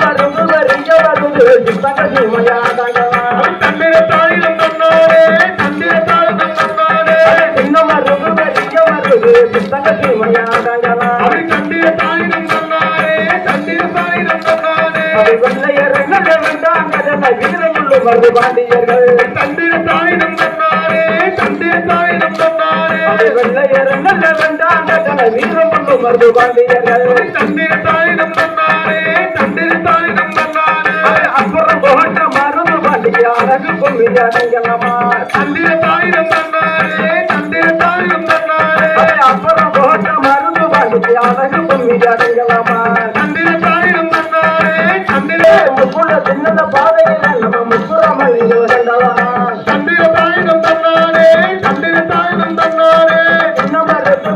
மருந்து வரிய வருது சித்தங்க சீமையா தங்கம்மா தண்டிய தாய் தண்டனை வீரம் கொண்டு மருந்து பாண்டியர்கள். தண்ணீர் தாயிடம் தன்னாரே தண்ணீர் தாயிடம் தன்னாரே அப்புறம் போட்ட மருந்து பாண்டியா அழகு நம்ம முக்குறமல் இங்கே